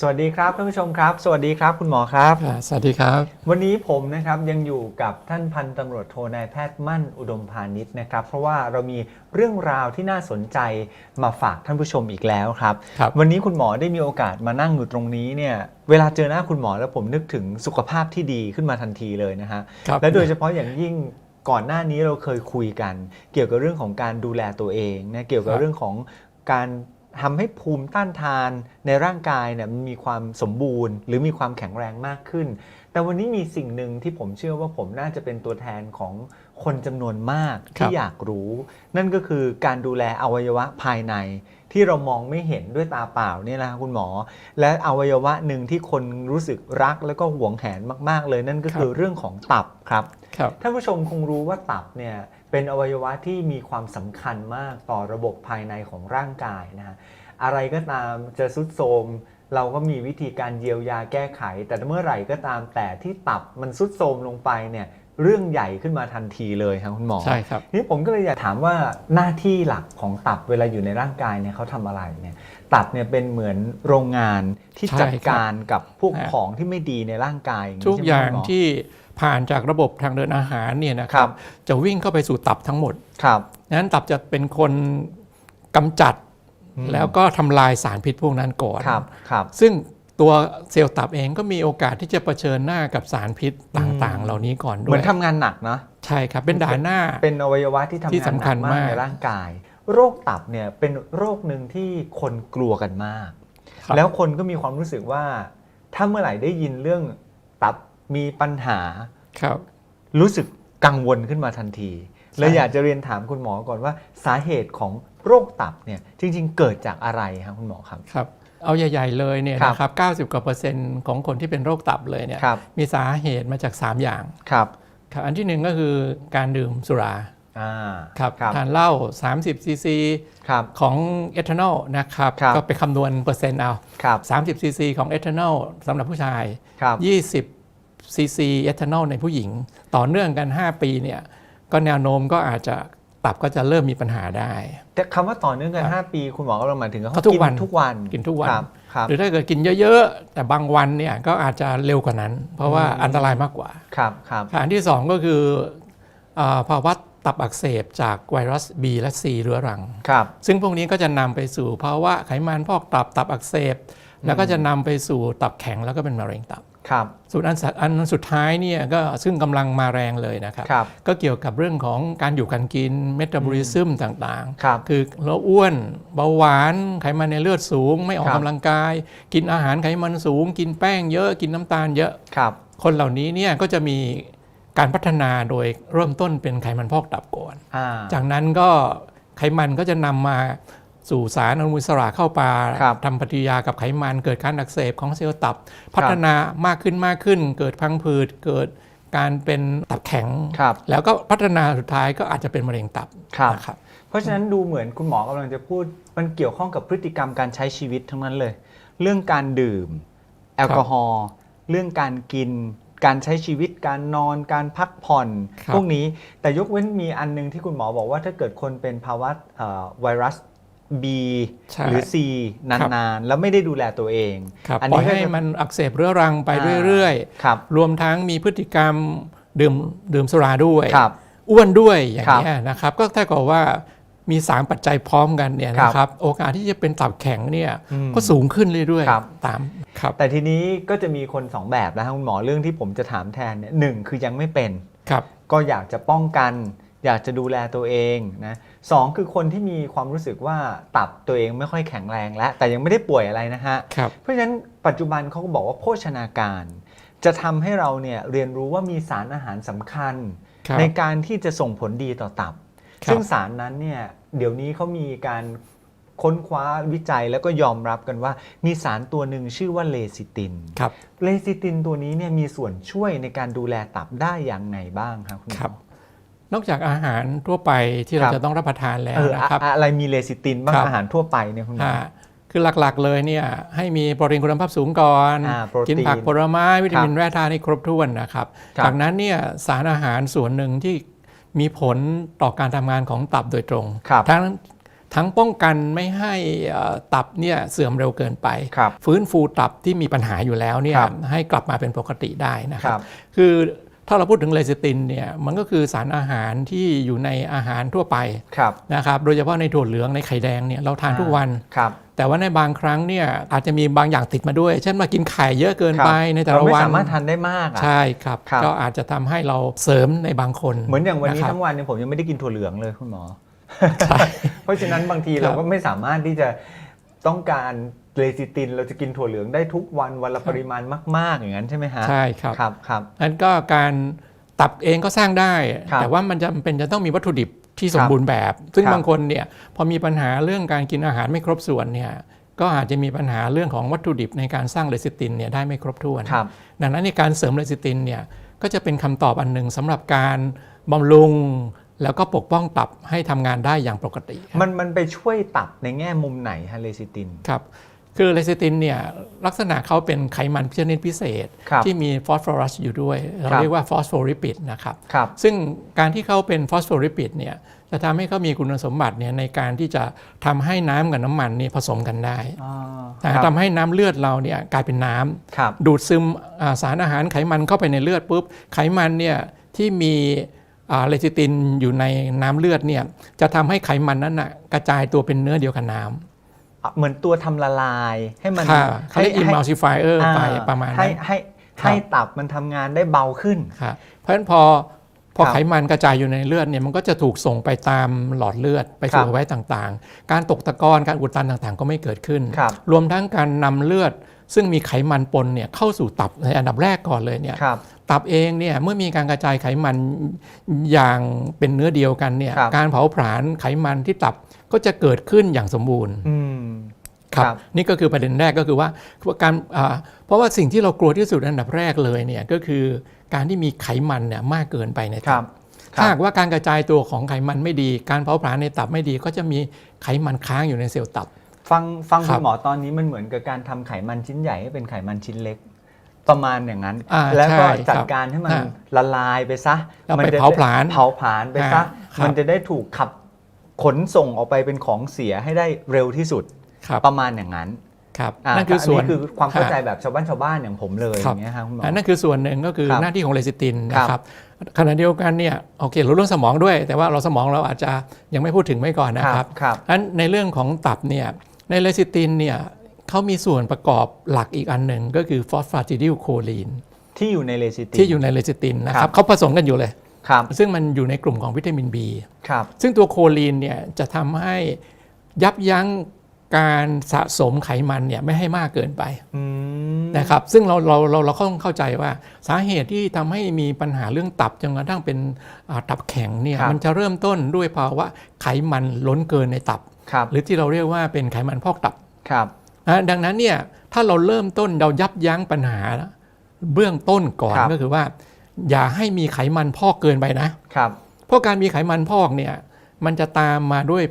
สวัสดีครับท่านผู้ชมครับ สวัสดีครับคุณหมอครับ อ่าสวัสดีครับ วันนี้ผมนะครับยังอยู่กับท่านพันตำรวจโทนายแพทย์มั่นอุดมพาณิชย์นะครับ เพราะว่าเรามีเรื่องราวที่น่าสนใจมาฝากท่านผู้ชมอีกแล้วครับ ครับ วันนี้คุณหมอได้มีโอกาสมานั่งอยู่ตรงนี้เนี่ยเวลาเจอหน้าคุณหมอแล้วผมนึกถึงสุขภาพที่ดีขึ้นมาทันทีเลยนะฮะ ครับและโดยเฉพาะอย่างยิ่งก่อนหน้านี้เราเคยคุยกัน เกี่ยวกับเรื่องของการดูแลตัวเองนะเกี่ยวกับครับเรื่องของการ ทำให้ภูมิต้านทานในร่างกายเนี่ยมันมีความสมบูรณ์ หรือมีความแข็งแรงมากขึ้น แต่วันนี้มีสิ่งหนึ่งที่ผมเชื่อว่าผมน่าจะเป็นตัวแทนของคนจำนวนมากครัที่บอยากรู้ นั่นก็คือการดูแลอวัยวะภายในที่เรามองไม่เห็นด้วยตาเปล่าเนี่ยนะครับคุณหมอ และอวัยวะหนึ่งที่คนรู้สึกรักแล้วก็หวงแหนมาก ๆ เลยนั่นก็คือเรื่องของตับครับครับท่านผู้ชมคงรู้ว่าตับเนี่ย เป็นอวัยวะที่มีความสำคัญมากต่อระบบภายในของร่างกายนะฮะอะไรก็ตามจะสุดโทรมเราก็มีวิธีการเยียวยาแก้ไข แต่เมื่อไหร่ก็ตามแต่ที่ตับมันสุดโทรมลงไปเนี่ยเรื่องใหญ่ขึ้นมาทันทีเลยครับคุณหมอใช่ครับทีนี่ผมก็เลยอยากถามว่าหน้าที่หลักของตับเวลาอยู่ในร่างกายเนี่ยเขาทำอะไรเนี่ยตับเนี่ยเป็นเหมือนโรงงานที่ใช่จัดการกับพวกฮะของที่ไม่ดีในร่างกายนี้ทุกใช่ไหมอย่างคุณหมที่ ผ่านจากระบบทางเดินอาหารเนี่ยนะคครัรับบจะวิ่งเข้าไปสู่ตับทั้งหมดครับนั้นตับจะเป็นคนกำจัดอืมแล้วก็ทำลายสารพิษพวกนั้นก่อนครับครับซึ่งตัวเซลล์ตับเองก็มีโอกาสที่จะเผชิญหน้ากับสารพิษต่างๆ เหล่านี้ก่อนด้เหมืวอยนทำงานหนักนะใช่ครับ เป็นด่านหน้า เป็นอวัยวะที่ทำที่งานสำหคันัญกมากมากในร่างกาย โรคตับเนี่ยเป็นโรคหนึ่งที่คนกลัวกันมากครับแล้วคนก็มีความรู้สึกว่า ถ้าเมื่อไหร่ได้ยินเรื่องตับ มีปัญหาครับ รู้สึกกังวลขึ้นมาทันทีเลยใช่อยากจะเรียนถามคุณหมอก่อนว่าสาเหตุของโรคตับเนี่ยจริง ๆ เกิดจากอะไรครับคุณหมอครับครับ เอาใหญ่ ๆ เลยเนี่ยครับนะครับ 90กว่าเปอร์เซ็นต์ของคนที่เป็นโรคตับเลยเนี่ยครับมีสาเหตุมาจาก 3 อย่างครับครับอันที่หนึ่งก็คือการดื่มสุราอ่าครับครับทานเหล้า30ซีซีครับของเอทานอลนะครับครับก็ไปคำนวณเปอร์เซ็นต์เอาครับ30ซีซีของเอทานอลสำหรับผู้ชายครับ20 ซีซีเอทานอลในผู้หญิง ต่อเนื่องกัน 5 ปีเนี่ยก็แนวโน้มก็อาจจะตับก็จะเริ่มมีปัญหาได้ แต่คำว่าต่อเนื่องกันครับ5ปี คุณหมอกำลังหมายถึงว่าก็ทุกวันทุกวันกินทุกวันครับครับหรือถ้าเกิดกินเยอะๆ แต่บางวันเนี่ยก็อาจจะเร็วกว่านั้น เพราะว่าอืมอันตรายมากกว่าครับครับอันที่ 2 ก็คืออาภาวะตับอักเสบจากไวรัส B และ C เรื้อรังครับซึ่งพวกนี้ก็จะนำไปสู่ภาวะไขมันพอกตับตับอักเสบ แล้วก็จะนำไปสู่ตับแข็งแล้วก็เป็นมะเร็งตับ ครับส่วนอันสัอันสุดท้ายเนี่ยก็ซึ่งกำลังมาแรงเลยนะครับครับก็เกี่ยวกับเรื่องของการอยู่การกินเมตาบอลิซึมต่างครับๆคือเราอ้วนเบาหวานไขมันในเลือดสูง ไม่ออกครับกำลังกาย กินอาหารไขมันสูง กินแป้งเยอะกินน้ำตาลเยอะครับ คนเหล่านี้เนี่ยก็จะมีการพัฒนาโดยเริ่มต้นเป็นไขมันพอกตับก่อนอ่าจากนั้นก็ไขมันก็จะนำมา สู่สารอนุมูลอิสระเข้าปลาครับทำปฏิกิริยากับไขมัน เกิดการอักเสบของเซลล์ตับ พัฒนามากขึ้นมากขึ้น เกิดพังผืดเกิดการเป็นตับแข็ง ครับ แล้วก็พัฒนาสุดท้ายก็อาจจะเป็นมะเร็งตับครับ นะครับ เพราะฉะนั้นดูเหมือนคุณหมอกำลังจะพูด มันเกี่ยวข้องกับพฤติกรรมการใช้ชีวิตทั้งนั้นเลย เรื่องการดื่ม แอลกอฮอล์เรื่องการกิน การใช้ชีวิตการนอนการพักผ่อน ครับ พวกนี้แต่ยกเว้นมีอันนึงที่คุณหมอบอกว่าถ้าเกิดคนเป็นภาวะเอ่อไวรัส B ใช่หรือ C นานๆ แล้วไม่ได้ดูแลตัวเองครับอันปล่นี้อยก็ให้จะมันอักเสบเรื้อรังไปอ่าเรื่อยครับๆรวมทั้งมีพฤติกรรมดื่มดื่มสุราด้วยครับอ้วนด้วยอย่างครับนี้ยนะครับ ก็เท่ากับว่ามี 3 ปัจจัยพร้อมกันเนี่ยครับนะครับโอกาสที่จะเป็นตับแข็งเนี่ยอืมก็สูงขึ้นเรื่อยครับๆตามครับแต่ทีนี้ก็จะมีคนสองแบบนะครับคุณหมอเรื่องที่ผมจะถามแทนเนี่ยหนึ่งคือยังไม่เป็นครับก็อยากจะป้องกัน อยากจะดูแลตัวเองนะสองคือคนที่มีความรู้สึกว่าตับตัวเองไม่ค่อยแข็งแรงแล้วแต่ยังไม่ได้ป่วยอะไรนะฮะครับเพราะฉะนั้นปัจจุบันเขาก็บอกว่าโภชนาการ จะทำให้เราเนี่ยเรียนรู้ว่ามีสารอาหารสำคัญครับในการที่จะส่งผลดีต่อตับครับ ซึ่งสารนั้นเนี่ยเดี๋ยวนี้เขามีการค้นคว้าวิจัยแล้วก็ยอมรับกันว่า มีสารตัวหนึ่งชื่อว่าเลซิตินครับเลซิตินตัวนี้เนี่ยมีส่วนช่วยในการดูแลตับได้อย่างไรบ้างครับคุณหมอครับ นอกจากอาหารทั่วไปที่คเรารับจะต้องรับประทานแล้วเออนะครับอะอะไรมีเลซิตินบ้างครับอาหารทั่วไปเนี่ยคุณหมออ่าคือหลักๆเลยเนี่ยให้มีโปรตีนคุณภาพสูงก่อนอ่าโปรตีนกินผักผลไม้วิตามินแร่ธาตุให้ครบถ้วนนะครับครับจากนั้นเนี่ยสารอาหารส่วนหนึ่งที่มีผลต่อการทำงานของตับโดยตรงครับทั้งทั้งป้องกันไม่ให้เอ่อตับเนี่ยเสื่อมเร็วเกินไปครับฟื้นฟูตับที่มีปัญหาอยู่แล้วเนี่ยครับให้กลับมาเป็นปกติได้นะคครัรับบคือ ถ้าเราพูดถึงเลซิตินเนี่ยมันก็คือสารอาหารที่อยู่ในอาหารทั่วไปครับนะครับโดยเฉพาะในถั่วเหลืองในไข่แดงเนี่ยเราทานทุกวันครับแต่ว่าในบางครั้งเนี่ยอาจจะมีบางอย่างติดมาด้วย เช่นมากินไข่เยอะเกินไปในแต่เราละไม่วันสามารถทานได้มากอะใช่ครับครับก็อาจจะทำให้เราเสริมในบางคน เหมือนอย่างวันนี้ะครับทั้งวันเนี่ยผมยังไม่ได้กินถั่วเหลืองเลยคุณหมอใช่เพราะฉะนั้นบางทีครับเราก็ไม่สามารถที่จะต้องการ เลซิตินเราจะกินถั่วเหลืองได้ทุกวันวันละปริมาณมาก ๆ อย่างนั้นใช่ไหมฮะใช่ครับครับครับนั้นก็การตับเองก็สร้างได้ครับแต่ว่ามันจะเป็นจะต้องมีวัตถุดิบที่สมบูรณ์แบบ ซึ่งครับบางคนเนี่ยพอมีปัญหาเรื่องการกินอาหารไม่ครบส่วนเนี่ยก็อาจจะมีปัญหาเรื่องของวัตถุดิบในการสร้างเลซิตินเนี่ยได้ไม่ครบถ้วนครับดังนั้นในการเสริมเลซิตินเนี่ยก็จะเป็นคำตอบอันหนึ่งสำหรับการบำรุงแล้วก็ปกป้องตับให้ทำงานได้อย่างปกติครับมันมันไปช่วยตับในแง่มุมไหนฮะเลซิตินครับ คือเลซิตินเนี่ยลักษณะเขาเป็นไขมันชนิดพิเศษครับที่มีฟอสฟอรัสอยู่ด้วย เราครับเรียกว่าฟอสโฟลิปิดนะครับครับซึ่งการที่เขาเป็นฟอสโฟลิปิดเนี่ยจะทำให้เขามีคุณสมบัติเนี่ยในการที่จะทำให้น้ำกับน้ำมันเนี่ยผสมกันได้อ๋อนะทำให้น้ำเลือดเราเนี่ยกลายเป็นน้ำครับดูดซึมอ่าสารอาหารไขมันเข้าไปในเลือดปุ๊บไขมันเนี่ยที่มีอ่าเลซิตินอยู่ในน้ำเลือดเนี่ยจะทำให้ไขมันนั้นนะกระจายตัวเป็นเนื้อเดียวกับน้ำ เหมือนตัวทำละลายให้มันค่ะเขาเรียก emulsifier อ่าไปประมาณให้นั้นให้ครับให้ตับมันทำงานได้เบาขึ้นครับเพราะฉะนั้นพอพอครับไขมันกระจายอยู่ในเลือดเนี่ยมันก็จะถูกส่งไปตามหลอดเลือดไปสู่ครับอวัยวะต่างๆ การตกตะกอนการอุดตันต่างๆ ก็ไม่เกิดขึ้นครับรวมทั้งการนำเลือด ซึ่งมีไขมันปนเนี่ยเข้าสู่ตับในอันดับแรกก่อนเลยเนี่ยครับตับเองเนี่ยเมื่อมีการกระจายไขมันอย่างเป็นเนื้อเดียวกันเนี่ยครับการเผาผลาญไขมันที่ตับ ก็จะเกิดขึ้นอย่างสมบูรณ์อืมครับครับ นี่ก็คือประเด็นแรกก็คือว่าการอ่าเพราะว่าสิ่งที่เรากลัวที่สุดอันดับแรกเลยเนี่ยก็คือการที่มีไขมันเนี่ยมากเกินไปในครัตับบถ้าหากว่าการกระจายตัวของไขมันไม่ดี การเผาผลาญในตับไม่ดี ก็จะมีไขมันค้างอยู่ในเซลล์ตับ ฟังฟังครัคุบณหมอตอนนี้มันเหมือนกับการทำไขมันชิ้นใหญ่ให้เป็นไขมันชิ้นเล็กประมาณอย่างนั้นอ่าแล้วก็ใช่จัดครับการให้มันอ่าละลายไปซะแล้วมัไปจะเผาผลาญเผาผลาญไปซะอ่าครับมันจะได้ถูกขับ ขนส่งออกไปเป็นของเสียให้ได้เร็วที่สุดครับประมาณอย่างนั้นครับอ่านั่นคือส่วนคือความเข้าใจฮะแบบชาวบ้านชาวบ้านอย่างผมเลยอครับย่างเงี้ยครับคุณหมออันนั่นคือส่วนหนึ่งก็คือครับหน้าที่ของเลซิตินครับนะครับขณะเดียวกันเนี่ยโอเคเราเรื่องสมองด้วย แต่ว่าเราสมองเราอาจจะยังไม่พูดถึงไม่ก่อนนะครับครับอันในเรื่องของตับเนี่ยในเลซิตินเนี่ยเขามีส่วนประกอบหลักอีกอันหนึ่งก็คือฟอสฟาติดิลโคลีนที่อยู่ในเลซิตินที่อยู่ในเลซิตินนะคครัรับบเขาผสมกันอยู่เลย ครับซึ่งมันอยู่ในกลุ่มของวิตามิน B ครับ ซึ่งตัวโคลีนเนี่ยจะทำให้ยับยั้งการสะสมไขมันเนี่ยไม่ให้มากเกินไปอืมนะครับ ซึ่งเราเราเราเราต้องเข้าใจว่าสาเหตุที่ทำให้มีปัญหาเรื่องตับจนกระทั่งเป็นอ่าตับแข็งเนี่ยครับมันจะเริ่มต้นด้วยภาวะไขมันล้นเกินในตับ ครับ หรือที่เราเรียกว่าเป็นไขมันพอกตับครับ นะดังนั้นเนี่ยถ้าเราเริ่มต้นเรายับยั้งปัญหาเบื้องต้นก่อนครับ ก็คือว่า อย่าให้มีไขมันพอกเกินไปนะครับ เพราะการมีไขมันพอกเนี่ยมันจะตามมาด้วย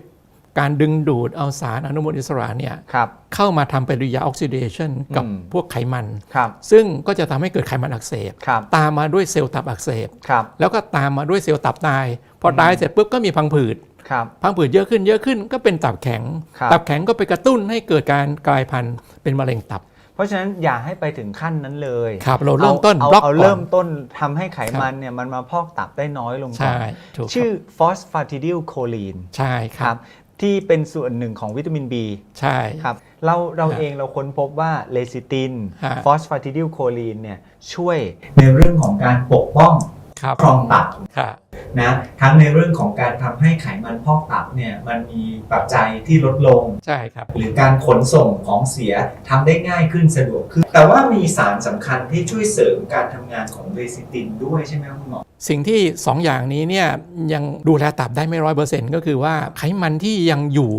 การดึงดูดเอาสารอนุมูลอิสระเนี่ยครับเข้ามาทำปฏิกิริยาออกซิเดชันกับอืม พวกไขมัน ครับซึ่งก็จะทำให้เกิดไขมันอักเสบ ครับตามมาด้วยเซลล์ตับอักเสบ ครับแล้วก็ตามมาด้วยเซลล์ตับตาย พอตายเสร็จปุ๊บก็มีพังผืด ครับ พังผืดเยอะขึ้นเยอะขึ้นก็เป็นตับแข็ง ครับ ตับแข็งก็ไปกระตุ้นให้เกิดการกลายพันธุ์เป็นมะเร็งตับ เพราะฉะนั้นอย่าให้ไปถึงขั้นนั้นเลยครับเราเริ่มต้นเอาบล็อกเอาก่อนเริ่มต้นทำให้ไขมันเนี่ยมันมาพอกตับได้น้อยลงก่อใช่นถูกชื่อครับฟอสฟาติดิลโคลีนใช่คครัรับบที่เป็นส่วนหนึ่งของวิตามิน B ใช่ครับเราเราครับเองเราค้นพบว่าเลซิตินฮะฟอสฟาติดิลโคลีนเนี่ยช่วยในเรื่องของการปกป้องครับครองตับครับนะทั้งในเรื่องของการทำให้ไขมันพอกตับเนี่ยมันมีปัจจัยที่ลดลงใช่ครับหรือการขนส่งของเสียทำได้ง่ายขึ้นสะดวกขึ้น แต่ว่ามีสารสำคัญที่ช่วยเสริมการทำงานของเลซิตินด้วยใช่ไหมครับคุณหมอสิ่งที่ 2 อย่างนี้เนี่ยยังดูแลตับได้ไม่ร้อยเปอร์เซ็นต์ก็คือว่าไขมันที่ยังอยู่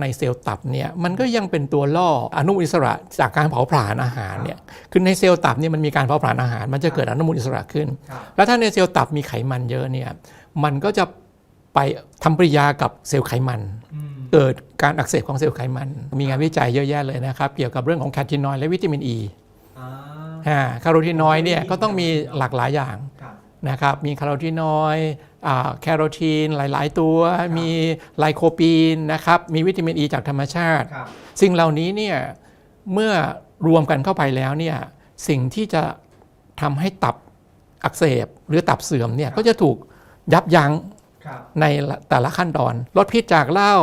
ในเซลล์ตับเนี่ยมันก็ยังเป็นตัวล่ออนุมูลอิสระจากการเผาผลาญอาหารเนี่ยคือในเซลล์ตับเนี่ยมันมีการเผาผลาญอาหาร มันจะเกิดอนุมูลอิสระขึ้นครับแล้วถ้าในเซลล์ตับมีไขมันเยอะเนี่ย มันก็จะไปทำปฏิกิริยากับเซลล์ไขมัน เกิดการอักเสบของเซลล์ไขมัน มีงานวิจัยเยอะแยะเลยนะครับ เกี่ยวกับเรื่องของแคทินอยด์และวิตามินอ e. ีอ่าคาร์โรทีนอยด์เนี่ยก็ต้องมีหลากหลายอย่างครับนะครับ มีคาร์โรทีนอยด์อ่าแคโรทีนหลาย ๆ ตัว มีไลโคปีนนะครับ มีวิตามินอ e ีจากธรรมชาติครับสิ่งเหล่านี้เนี่ยเมื่อรวมกันเข้าไปแล้วเนี่ยสิ่งที่จะทำให้ตับอักเสบหรือตับเสื่อมเนี่ยก็จะถูก ยับยั้งครับในแต่ละขั้นตอน ลดพิษจากเหล้า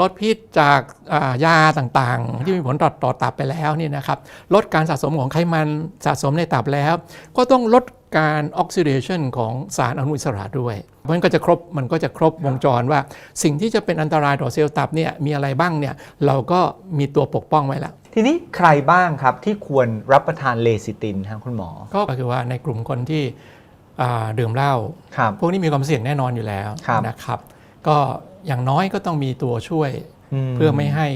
ลดพิษจากอ่ายาต่างๆ ที่มีผลต่อต่อตับไปแล้วเนี่ยนะครับ ลดการสะสมของไขมันสะสมในตับแล้ว ก็ต้องลดการออกซิเดชันของสารอนุมูลอิสระด้วยมันก็จะครบมันก็จะครบวงจรว่า สิ่งที่จะเป็นอันตรายต่อเซลล์ตับเนี่ยมีอะไรบ้างเนี่ยเราก็มีตัวปกป้องไว้แล้ว ทีนี้ใครบ้างครับที่ควรรับประทานเลซิตินครับคุณหมอ ก็คือว่าในกลุ่มคนที่อ่า ดื่มเหล้าครับพวกนี้มีความเสี่ยงแน่นอนอยู่แล้วครับนะครับ ก็อย่างน้อยก็ต้องมีตัวช่วยเพื่อไม่ให้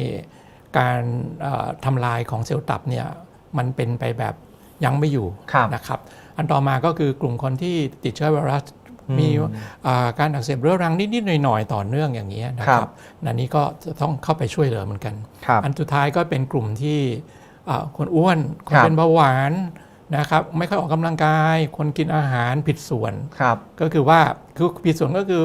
การเอ่อทำลายของเซลล์ตับเนี่ยมันเป็นไปแบบยั้งไม่อยู่ครับนะครับ อันต่อมาก็คือกลุ่มคนที่ติดเชื้อไวรัสอืมมีอ่าการอักเสบเรื้อรังนิดๆหน่อยๆต่อเนื่องอย่างนี้ยนะคครัรับบอันนี้ก็จะต้องเข้าไปช่วยเหลือเหมือนกันครับอันสุดท้ายก็เป็นกลุ่มที่อ่าคนอ้วน คนครับเป็นเบาหวาน นะครับไม่ค่อยออกกำลังกาย คนกินอาหารผิดส่วนครับก็คือว่าคือผิดส่วนก็คือ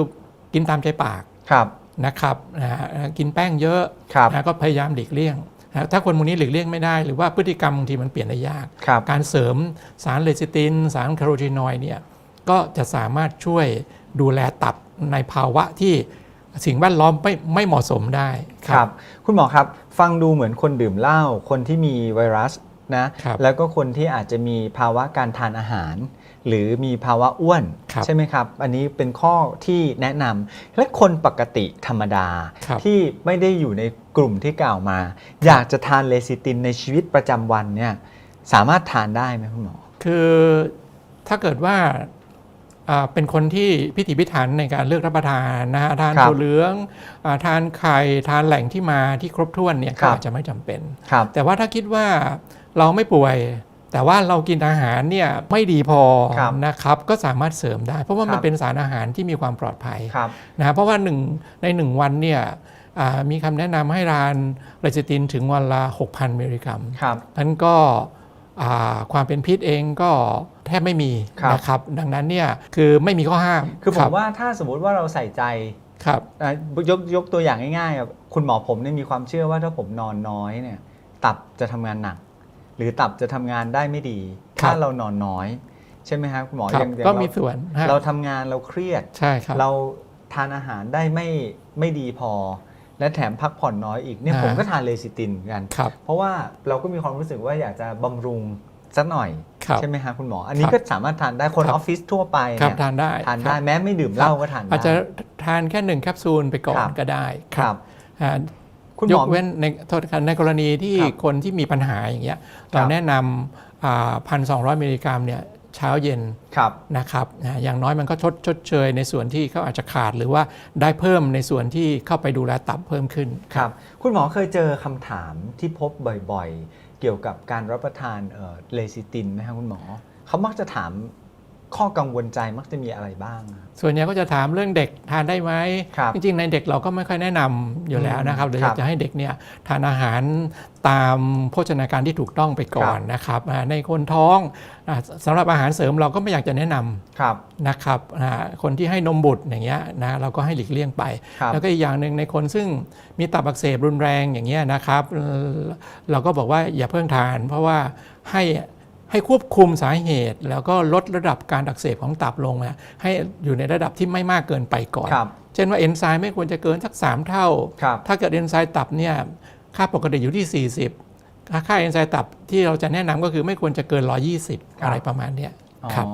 กินตามใจปากครับนะครับนะฮะกินแป้งเยอะครับนะก็พยายามหลีกเลี่ยงนะถ้าคนพวกนี้หลีกเลี่ยงไม่ได้หรือว่าพฤติกรรมบางทีมันเปลี่ยนได้ยากครับการเสริมสารเลซิติน สารแคโรทีนอยด์เนี่ยก็จะสามารถช่วยดูแลตับในภาวะที่สิ่งแวดล้อมไม่ไม่เหมาะสมได้ครับ คุณหมอครับ ฟังดูเหมือนคนดื่มเหล้าคนที่มีไวรัส นะครับแล้วก็คนที่อาจจะมีภาวะการทานอาหาร หรือมีภาวะอ้วนครับใช่ไหมครับ อันนี้เป็นข้อที่แนะนำและคนปกติธรรมดาครับที่ไม่ได้อยู่ในกลุ่มที่กล่าวมา อยากจะทานเลซิตินในชีวิตประจำวันเนี่ยสามารถทานได้ไหมคุณหมอ คือถ้าเกิดว่าอ่าเป็นคนที่พิถีพิถันในการเลือกรับประทานนะฮะทานครับถั่วเหลืองอาทานไข่ทานแหล่งที่มาที่ครบถ้วนเนี่ยครัก็บอาจจะไม่จำเป็นครับแต่ว่าถ้าคิดว่า เราไม่ป่วย แต่ว่าเรากินอาหารเนี่ยไม่ดีพอครับนะครับก็สามารถเสริมได้ เพราะว่าครับมันเป็นสารอาหารที่มีความปลอดภัยครับนะเพราะว่าหนึ่งในหนึ่งวันเนี่ยอ่ามีคำแนะนำให้ทานเลซิตินถึงวันละ 6,000 มิลลิกรัมครับนั้นก็อ่าความเป็นพิษเองก็แทบไม่มีครับนะครับ ดังนั้นเนี่ยคือไม่มีข้อห้าม คือผรัมบว่าถ้าสมมุติว่าเราใส่ใจครับอะยกยกตัวอย่างง่ายๆอะคุณหมอผมเนี่ยมีความเชื่อว่าถ้าผมนอนน้อยเนี่ย ตับจะทำงานหนัก หรือตับจะทำงานได้ไม่ดีครับถ้าเรานอนน้อย ใช่ไหมครับคุณหมอครับอย่างอย่างก็เรามีส่วนฮะเราทำงานเราเครียดใช่ครับเราทานอาหารได้ไม่ไม่ดีพอ และแถมพักผ่อนน้อยอีกเนี่ยอ่าผมก็ทานเลซิตินเหมือนกันครับเพราะว่าเราก็มีความรู้สึกว่าอยากจะบำรุงสักหน่อยครับใช่ไหมครับคุณหมอ อันนี้ครับก็สามารถทานได้คนครัอบอฟฟิศทั่วไปครับเนี่ยทานได้ทานคได้รับแม้ไม่ดื่มเหล้าก็ทานได้อาจจะทานแค่หนึ่งแคปซูลไปก่อครันบก็ได้ครับอ่า คุณหยมอกเว้นในโทษครับในกรณีที่ครับคนที่มีปัญหาอย่างเงี้ยครัเราบแนะนำพันสองมิลลิกรัมเนี่ยเช้าเย็นครับนะครับนะอย่างน้อยมันก็ชดชดเชยในส่วนที่เขาอาจจะขาดหรือว่าได้เพิ่มในส่วนที่เข้าไปดูแลตับเพิ่มขึ้นครับ คุณหมอเคยเจอคำถามที่พบบ่อยๆ เกี่ยวกับการรับประทานเอ่อเลซิตินไหมครับคุณหมอเขามักจะถาม ข้อกังวลใจมักจะมีอะไรบ้างอะส่วนใหญ่ก็จะถามเรื่องเด็กทานได้ไหมครับจริงๆ ในเด็กเราก็ไม่ค่อยแนะนำอยู่แล้วนะครับอืมเดี๋ยวคอรับยากจะให้เด็กเนี่ยทานอาหารตามโภชนาการที่ถูกต้องไปก่อนนะครับอ่าในคนท้องอ่าสำหรับอาหารเสริมเราก็ไม่อยากจะแนะนำครับนะครับอ่าคนที่ให้นมบุตรอย่างเงี้ยนะเราก็ให้หลีกเลี่ยงไปครับแล้วก็อีกอย่างหนึ่งในคนซึ่งมีตับอักเสบรุนแรงอย่างเงี้ยนะครับเอ่อเราก็บอกว่าอย่าเพิ่งทาน เพราะว่าให้ ให้ควบคุมสาเหตุ แล้วก็ลดระดับการอักเสบของตับลงนะให้อยู่ในระดับที่ไม่มากเกินไปก่อนครับเช่นว่าเอนไซม์ไม่ควรจะเกินสัก 3 เท่าครับถ้าเกิดเอนไซม์ตับเนี่ยค่าปกติอยู่ที่ 40 ค่าค่าเอนไซม์ตับที่เราจะแนะนำก็คือไม่ควรจะเกิน 120 อะไรประมาณเนี้ยอ๋อครับ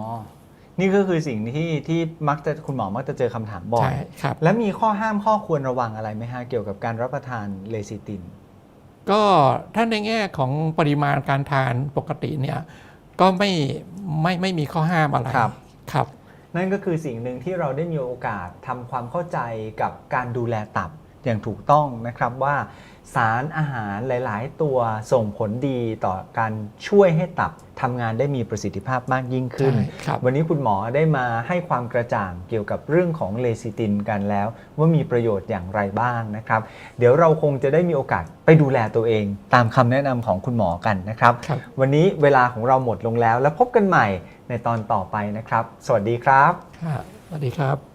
นี่ก็คือสิ่งที่ที่มักจะคุณหมอมักจะเจอคำถามบ่อใช่ยครับและมีข้อห้ามข้อควรระวังอะไรไหมฮะเกี่ยวกับการรับประทานเลซิติน ก็ถ้าในแง่ของปริมาณการทานปกติเนี่ยก็ไม่ไม่ไม่มีข้อห้ามอะไรครับ ครับ นั่นก็คือสิ่งหนึ่งที่เราได้มีโอกาสทำความเข้าใจกับการดูแลตับ อย่างถูกต้องนะครับว่าสารอาหารหลาย ๆ ตัวส่งผลดีต่อการช่วยให้ตับทำงานได้มีประสิทธิภาพมากยิ่งขึ้นใช่ครับวันนี้คุณหมอได้มาให้ความกระจ่างเกี่ยวกับเรื่องของเลซิตินกันแล้ว ว่ามีประโยชน์อย่างไรบ้างนะครับ เดี๋ยวเราคงจะได้มีโอกาสไปดูแลตัวเอง ตามคำแนะนำของคุณหมอกันนะครับครับวันนี้เวลาของเราหมดลงแล้ว แล้วพบกันใหม่ในตอนต่อไปนะครับ สวัสดีครับค่ะสวัสดีครับ